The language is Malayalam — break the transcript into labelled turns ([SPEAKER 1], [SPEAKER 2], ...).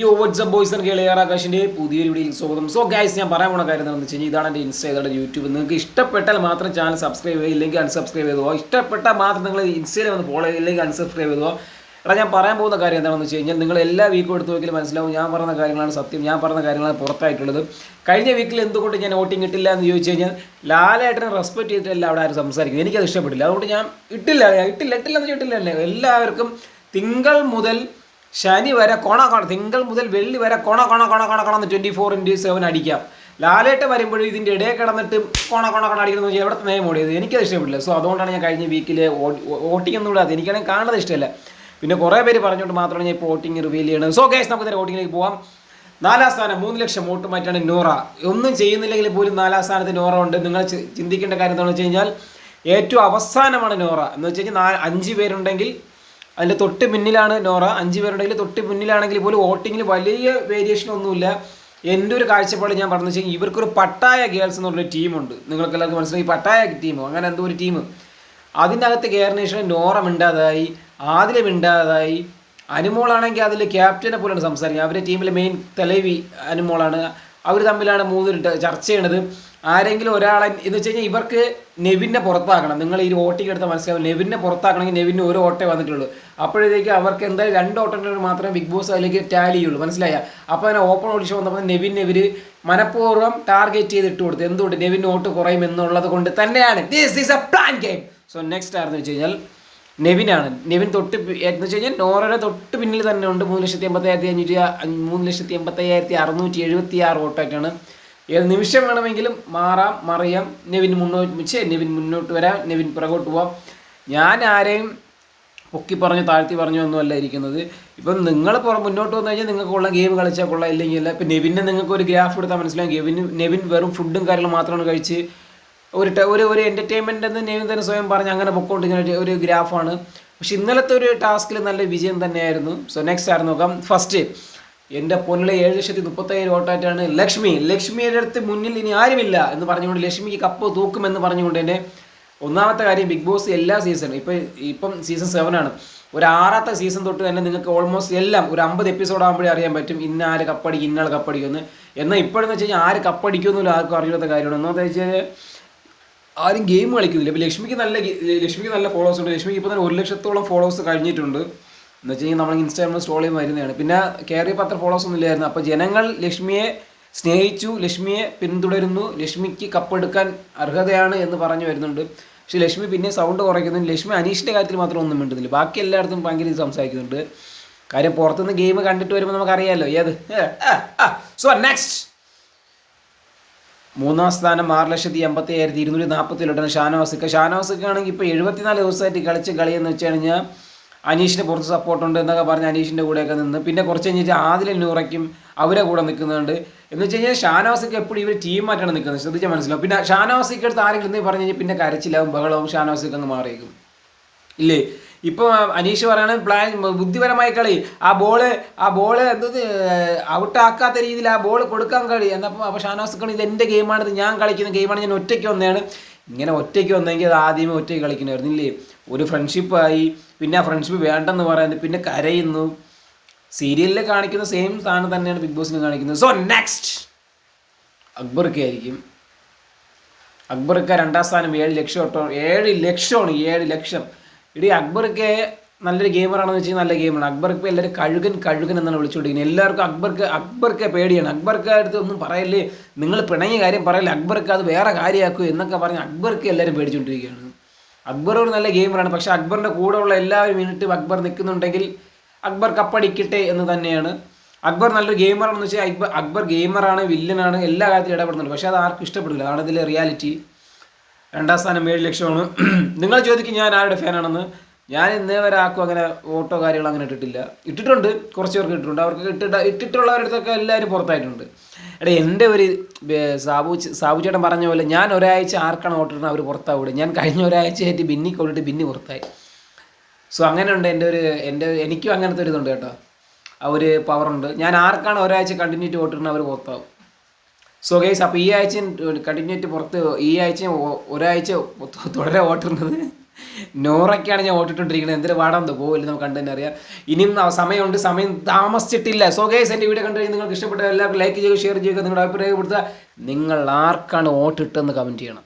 [SPEAKER 1] യോ വാട്സ്ആപ്പ് ബോയ്സ് ആൻഡ് കേളിയർ പുതിയ പുതിയൊരു വീഡിയോയിൽ സ്വാഗതം. സോ ഗൈസ് ഞാൻ പറയാൻ പോണ കാര്യം എന്താണെന്ന് വെച്ച് കഴിഞ്ഞാൽ ഇതാണ് എന്റെ ഇൻസ്റ്റ യൂട്യൂബ് നിങ്ങൾക്ക് ഇഷ്ടപ്പെട്ടാൽ മാത്രം ചാനൽ സബ്സ്ക്രൈബ് ചെയ്യുക ഇല്ലെങ്കിൽ അൺസബ്സ്ക്രൈബ് ചെയ്തോ? ഇഷ്ടപ്പെട്ടാൽ മാത്രം നിങ്ങൾ ഇൻസ്റ്റയിൽ വന്ന് ഫോളോ ചെയ്യുക ഇല്ലെങ്കിൽ അൺസബ്സ്ക്രൈബ് ചെയ്തോ? എടാ ഞാൻ പറയാൻ പോകുന്ന കാര്യം എന്താണെന്ന് വെച്ച് കഴിഞ്ഞാൽ നിങ്ങൾ എല്ലാ വീക്കും എടുത്ത് നോക്കിയാൽ മനസ്സിലാവും ഞാൻ പറയുന്ന കാര്യങ്ങളാണ് സത്യം. ഞാൻ പറയുന്ന കാര്യങ്ങളാണ് പുറത്തായിട്ടുള്ളത്. കഴിഞ്ഞ വീക്കിൽ എന്തുകൊണ്ട് ഞാൻ വോട്ടിംഗ് ഇട്ടില്ല എന്ന് ചോദിച്ചു കഴിഞ്ഞാൽ ലാലായിട്ടിനെ റെസ്പെക്ട് ചെയ്തിട്ടല്ല അവിടെ ആരും സംസാരിക്കുന്നത്. എനിക്കത് ഇഷ്ടപ്പെട്ടില്ല. അതുകൊണ്ട് ഞാൻ ഇട്ടില്ല ഇട്ടില്ല ഇട്ടില്ല എന്ന് ഇട്ടില്ല എല്ലാവർക്കും തിങ്കൾ മുതൽ ശനി വരെ കൊണ കൊണ. തിങ്കൾ മുതൽ വെള്ളി വരെ കൊണ കൊണ കൊണ കൊണ കൊണ ട്വന്റി ഫോർ ഇന്റു സെവൻ അടിക്കാം. ലാലേട്ട് വരുമ്പോഴും ഇതിന്റെ ഇടയിൽ കിടന്നിട്ട് കൊണ കൊണ കൊണ അടിക്കുന്നത് വെച്ചാൽ എവിടെ നിയമം ഓടിയത്? എനിക്കത് ഇഷ്ടപ്പെട്ടില്ല. സോ അതുകൊണ്ടാണ് ഞാൻ കഴിഞ്ഞ വീക്കിൽ വോട്ടിംഗ് ഒന്നും കൂടാതെ എനിക്കാണെങ്കിൽ കാണുന്നത് ഇഷ്ടമല്ല. പിന്നെ കുറേ പേര് പറഞ്ഞുകൊണ്ട് മാത്രമാണ് ഞാൻ ഇപ്പോൾ വോട്ടിംഗ് റിവീൽ ചെയ്യണത്. സോ ഗൈസ് നമുക്ക് നേരെ വോട്ടിങ്ങിലേക്ക് പോകാം നാലാം സ്ഥാനം മൂന്ന് ലക്ഷം വോട്ട് മാറ്റാണ് നോറ. ഒന്നും ചെയ്യുന്നില്ലെങ്കിൽ പോലും നാലാം സ്ഥാനത്ത് നോറ ഉണ്ട്. നിങ്ങൾ ചിന്തിക്കേണ്ട കാര്യം എന്താണെന്ന് വെച്ച് കഴിഞ്ഞാൽ ഏറ്റവും അവസാനമാണ് നോറ. എന്ന് വെച്ച് കഴിഞ്ഞാൽ അഞ്ച് പേരുണ്ടെങ്കിൽ അതിന്റെ തൊട്ട് പിന്നിലാണ് നോറ. അഞ്ച് പേരുണ്ടെങ്കിൽ തൊട്ട് പിന്നിലാണെങ്കിൽ പോലും വോട്ടിങ്ങിൽ വലിയ വേരിയേഷൻ ഒന്നുമില്ല. എന്റെ ഒരു കാഴ്ചപ്പാട് ഞാൻ പറഞ്ഞു വെച്ചാൽ ഇവർക്കൊരു പട്ടായ ഗേൾസ് എന്ന് പറഞ്ഞൊരു ടീമുണ്ട് നിങ്ങൾക്ക് എല്ലാവർക്കും മനസ്സിലായി? പട്ടായ ടീമോ അങ്ങനെ എന്തോ ഒരു ടീം അതിന്റെ അകത്ത് കയറിന് നോറ മിണ്ടാതായി ആദില മിണ്ടാതായി. അനുമോളാണെങ്കിൽ അതിൽ ക്യാപ്റ്റനെ പോലെയാണ് സംസാരിക്കുക അവരുടെ ടീമിലെ മെയിൻ തലവി അനുമോളാണ്. അവർ തമ്മിലാണ് മൂന്ന് ചർച്ച ചെയ്യണത്. ആരെങ്കിലും ഒരാളെ എന്ന് വെച്ച് കഴിഞ്ഞാൽ ഇവർക്ക് നെവിനെ പുറത്താക്കണം. നിങ്ങൾ ഈ ഓട്ടിക്ക് എടുത്താൽ മനസ്സിലാവും. നെവിനെ പുറത്താക്കണമെങ്കിൽ നെവിന് ഒരു ഓട്ടേ വന്നിട്ടുള്ളൂ. അപ്പോഴത്തേക്ക് അവർക്ക് എന്തായാലും രണ്ട് ഓട്ടങ്ങൾ മാത്രമേ ബിഗ് ബോസ് അതിലേക്ക് ടാലി ചെയ്യുള്ളൂ. മനസ്സിലായ? അപ്പോൾ അതിനെ ഓപ്പൺ ഓഡിഷൻ വന്നപ്പോൾ നെവിൻ ഇവർ മനഃപൂർവം ടാർഗറ്റ് ചെയ്ത് ഇട്ട് കൊടുത്തു. എന്തുകൊണ്ട്? നെവിൻ ഓട്ട് കുറയും എന്നുള്ളത് കൊണ്ട് തന്നെയാണ്. This is a plan game so next ആയിരുന്നു വെച്ച് കഴിഞ്ഞാൽ നെവിനാണ്. നെവിൻ തൊട്ട് എന്ന് വെച്ച് കഴിഞ്ഞാൽ നോറയുടെ തൊട്ട് പിന്നിൽ തന്നെ ഉണ്ട് മൂന്ന് ലക്ഷത്തി എൺപത്തയ്യായിരത്തി അഞ്ഞൂറ്റി മൂന്ന് ലക്ഷത്തി എൺപത്തയ്യായിരത്തി അറുന്നൂറ്റി എഴുപത്തി ആറ് വോട്ടായിട്ടാണ് ഏത് നിമിഷം വേണമെങ്കിലും മാറാം മറിയാം. നെവിൻ മുന്നോട്ട് മിച്ച് നെവിൻ മുന്നോട്ട് വരാം നെവിൻ പുറകോട്ട് പോവാം. ഞാൻ ആരെയും പൊക്കി പറഞ്ഞു താഴ്ത്തി പറഞ്ഞു ഒന്നുമല്ല ഇരിക്കുന്നത്. ഇപ്പം നിങ്ങൾ പുറം മുന്നോട്ട് വന്നു കഴിഞ്ഞാൽ നിങ്ങൾക്ക് ഗെയിം കളിച്ചാൽ കൊള്ളാം ഇല്ലെങ്കിൽ ഇല്ല ഇപ്പം നെവിനെ നിങ്ങൾക്ക് ഒരു ഗ്രാഫ് എടുത്താൽ മനസ്സിലാവും. നെവിൻ നെവിൻ വെറും ഫുഡും കാര്യങ്ങളും മാത്രമാണ് കഴിച്ച് ഒരു ഒരു ഒരു എന്റർടൈൻമെന്റ് എന്ന് നെവിൻ തന്നെ സ്വയം പറഞ്ഞ് അങ്ങനെ പൊക്കോണ്ടിരിക്കുന്ന ഒരു ഗ്രാഫാണ്. പക്ഷെ ഇന്നലത്തെ ഒരു ടാസ്കിൽ നല്ല വിജയം തന്നെയായിരുന്നു. സോ നെക്സ്റ്റ് ആയിരുന്നു നോക്കാം? ഫസ്റ്റ് എന്റെ പൊന്നിലെ ഏഴ് ലക്ഷത്തി മുപ്പത്തയ്യായിരം വോട്ടായിട്ടാണ് ലക്ഷ്മി. ലക്ഷ്മിയുടെ അടുത്ത് മുന്നിൽ ഇനി ആരുമില്ല എന്ന് പറഞ്ഞുകൊണ്ട് ലക്ഷ്മിക്ക് കപ്പ് തൂക്കുമെന്ന് പറഞ്ഞുകൊണ്ട് തന്നെ ഒന്നാമത്തെ കാര്യം ബിഗ് ബോസ് എല്ലാ സീസണും ഇപ്പം ഇപ്പം സീസൺ സെവൻ ആണ്. ഒരു ആറാമത്തെ സീസൺ തൊട്ട് തന്നെ നിങ്ങൾക്ക് ഓൾമോസ്റ്റ് എല്ലാം ഒരു അമ്പത് എപ്പിസോഡ് ആകുമ്പോഴേ അറിയാൻ പറ്റും ഇന്ന ആര് കപ്പടിക്കും ഇന്ന ആൾ കപ്പടിക്കുമെന്ന്. എന്നാൽ ഇപ്പോഴെന്ന് വെച്ച് കഴിഞ്ഞാൽ ആര് കപ്പടിക്കുമെന്നില്ല ആർക്കും അറിയാത്ത കാര്യമാണ്. എന്നാന്ന് വെച്ച് കഴിഞ്ഞാൽ ആരും ഗെയിം കളിക്കുന്നില്ല. ഇപ്പം ലക്ഷ്മിക്ക് നല്ല ലക്ഷ്മിക്ക് നല്ല ഫോളോവേഴ്സ് ഉണ്ട്. ലക്ഷ്മിക്ക് ഇപ്പോൾ തന്നെ ഒരു ലക്ഷത്തോളം ഫോളോവേഴ്സ് കഴിഞ്ഞിട്ടുണ്ട്. എന്ന് വെച്ച് കഴിഞ്ഞാൽ നമ്മൾ ഇൻസ്റ്റാഗ്രാമിൽ സ്ട്രോൾ ചെയ്യുന്ന വരുന്നതാണ്. പിന്നെ കയറി അത്ര ഫോളോവേഴ്സ് ഒന്നും ഇല്ലായിരുന്നു. അപ്പോൾ ജനങ്ങൾ ലക്ഷ്മിയെ സ്നേഹിച്ചു ലക്ഷ്മിയെ പിന്തുടരുന്നു ലക്ഷ്മിക്ക് കപ്പെടുക്കാൻ അർഹതയാണ് എന്ന് പറഞ്ഞു വരുന്നുണ്ട്. പക്ഷേ ലക്ഷ്മി പിന്നെ സൗണ്ട് കുറയ്ക്കുന്നു ലക്ഷ്മി അനീഷിന്റെ കാര്യത്തിൽ മാത്രം ഒന്നും മിണ്ടുന്നില്ല. ബാക്കി എല്ലായിടത്തും ഭയങ്കര സംസാരിക്കുന്നുണ്ട്. കാര്യം പുറത്തുനിന്ന് ഗെയിം കണ്ടിട്ട് വരുമ്പോൾ നമുക്കറിയാമല്ലോ ഏത്? സോ നെക്സ്റ്റ് മൂന്നാം സ്ഥാനം ആറ് ലക്ഷത്തി എൺപത്തി അയ്യായിരത്തി ഇരുന്നൂറ്റി നാൽപ്പത്തി ഏഴ് ഷാനവാസിക്ക ഷാനവാസിക്കാണെങ്കിൽ ഇപ്പോൾ എഴുപത്തിനാല് ദിവസമായിട്ട് കളിച്ച് കളിയെന്ന് വെച്ച് കഴിഞ്ഞാൽ അനീഷിന് പുറത്ത് സപ്പോർട്ട് ഉണ്ട് എന്നൊക്കെ പറഞ്ഞ് അനീഷിന്റെ കൂടെയൊക്കെ നിന്ന്. പിന്നെ കുറച്ച് കഴിഞ്ഞിട്ട് ആദിലെ നൂറയ്ക്കും അവരെ കൂടെ നിൽക്കുന്നുണ്ട്. എന്ന് വെച്ച് കഴിഞ്ഞാൽ ഷാനവാസിക്ക് എപ്പോഴും ഇവർ ടീം മാറ്റാണ് നിൽക്കുന്നത്. ശ്രദ്ധിച്ചാൽ മനസ്സിലാവും. പിന്നെ ഷാനവാസിക്ക് അടുത്ത് ആരെങ്കിലും നിന്ന് പറഞ്ഞു കഴിഞ്ഞാൽ പിന്നെ കരച്ചിലാവും ബഹളവും ഷാനവാസിക്ക് അങ്ങ് മാറിയേക്കും. ഇല്ലേ? ഇപ്പം അനീഷ് പറയുന്നത് പ്ലാൻ ബുദ്ധിപരമായ കളി. ആ ബോൾ ആ ബോൾ എന്തത് ഔട്ടാക്കാത്ത രീതിയിൽ ആ ബോൾ കൊടുക്കാൻ കളി എന്നപ്പോൾ അപ്പോൾ ഷാനവാസ് കളി ഇത് എന്റെ ഗെയിമാണിത് ഞാൻ കളിക്കുന്ന ഗെയിമാണ് ഞാൻ ഒറ്റയ്ക്ക് വന്നതാണ്. ഇങ്ങനെ ഒറ്റയ്ക്ക് വന്നെങ്കിൽ അത് ആദ്യമേ ഒറ്റയ്ക്ക് കളിക്കണമായിരുന്നു. ഇല്ലേ? ഒരു ഫ്രണ്ട്ഷിപ്പായി പിന്നെ ആ ഫ്രണ്ട്ഷിപ്പ് വേണ്ടെന്ന് പറയുന്നത് പിന്നെ കരയുന്നു. സീരിയലിൽ കാണിക്കുന്ന സെയിം സാധനം തന്നെയാണ് ബിഗ് ബോസിന് കാണിക്കുന്നത്. സോ നെക്സ്റ്റ് അക്ബർക്ക് ആയിരിക്കും. അക്ബർക്ക് രണ്ടാം സ്ഥാനം ഏഴ് ലക്ഷം ഒട്ടോ ഏഴ് ലക്ഷമാണ് ഏഴ് ലക്ഷം. ഇടി അക്ബർക്ക് നല്ലൊരു ഗെയിമറാണെന്ന് വെച്ചാൽ നല്ല ഗെയിമാണ് അക്ബർക്ക് എല്ലാവരും കഴുകൻ കഴുകൻ എന്നാണ് വിളിച്ചുകൊണ്ടിരിക്കുന്നത്. എല്ലാവർക്കും അക്ബർക്ക് അക്ബർക്ക് പേടിയാണ്. അക്ബർക്ക് അടുത്ത് ഒന്നും പറയല്ലേ. നിങ്ങൾ പിണങ്ങിയ കാര്യം പറയല്ലേ. അക്ബർക്ക് അത് വേറെ കാര്യമാക്കൂ എന്നൊക്കെ പറഞ്ഞ് അക്ബർക്ക് എല്ലാവരും പേടിച്ചുകൊണ്ടിരിക്കുകയാണ്. അക്ബർ ഒരു നല്ല ഗെയിമറാണ്. പക്ഷേ അക്ബറിന്റെ കൂടെയുള്ള എല്ലാവരും മിനിറ്റും അക്ബർ നിൽക്കുന്നുണ്ടെങ്കിൽ അക്ബർ കപ്പടിക്കട്ടെ എന്ന് തന്നെയാണ്. അക്ബർ നല്ലൊരു ഗെയിമറാണെന്ന് വെച്ചാൽ അക്ബർ അക്ബർ ഗെയിമറാണ് വില്ലനാണ് എല്ലാ കാര്യത്തിലും ഇടപെടുന്നുണ്ട്. പക്ഷേ അത് ആർക്കും ഇഷ്ടപ്പെടില്ല. അതാണ് ഇതിലെ റിയാലിറ്റി രണ്ടാം സ്ഥാനം ഏഴ് ലക്ഷമാണ്. നിങ്ങൾ ചോദിക്കും ഞാൻ ആരുടെ ഫാനാണെന്ന് ഞാൻ ഇന്നേ വരെ ആക്കും അങ്ങനെ ഓട്ടോ കാര്യങ്ങൾ അങ്ങനെ ഇട്ടിട്ടില്ല. ഇട്ടിട്ടുണ്ട് കുറച്ച് പേർക്ക് ഇട്ടിട്ടുണ്ട്. അവർക്ക് ഇട്ടിട്ട് ഇട്ടിട്ടുള്ളവരടുത്തൊക്കെ എല്ലാവരും പുറത്തായിട്ടുണ്ട്. എടാ എന്റെ ഒരു സാബു സാബു ചേട്ടൻ പറഞ്ഞ പോലെ ഞാൻ ഒരാഴ്ച ആർക്കാണ് ഓട്ടോ ഇടുന്നത് അവർ പുറത്താവിടെ. ഞാൻ കഴിഞ്ഞ ഒരാഴ്ച ആയിട്ട് ബിന്നി കൊണ്ടിട്ട് ബിന്നി പുറത്തായി. സോ അങ്ങനെയുണ്ട് എന്റെ ഒരു എന്റെ എനിക്കും അങ്ങനത്തെ ഒരു ഇതുണ്ട് കേട്ടോ. ആ ഒരു പവറുണ്ട് ഞാൻ ആർക്കാണ് ഒരാഴ്ച കണ്ടിന്യൂറ്റി ഓട്ടിടുന്നത് അവർ പുറത്താവും. സോ ഗൈസ് അപ്പോൾ ഈ ആഴ്ച കണ്ടിന്യൂറ്റി പുറത്ത് ഈ ആഴ്ച ഒരാഴ്ച തുടരെ ഓട്ടിരുന്നത് നോറയ്ക്കാണ് ഞാൻ ഓട്ടിട്ടുണ്ടിരിക്കുന്നത് എന്തൊരു പാടാന്ന് പോകില്ല നമുക്ക് കണ്ടു തന്നെ അറിയാം. ഇനിയും സമയമുണ്ട്. സമയം താമസിച്ചിട്ടില്ല. സോ ഗേസ് എന്റെ വീഡിയോ കണ്ടു നിങ്ങൾക്ക് ഇഷ്ടപ്പെട്ട എല്ലാവർക്കും ലൈക്ക് ചെയ്യുക ഷെയർ ചെയ്യുക നിങ്ങളുടെ അഭിപ്രായം കൊടുത്താൽ നിങ്ങൾ ആർക്കാണ് വോട്ടിട്ടെന്ന് കമന്റ് ചെയ്യണം.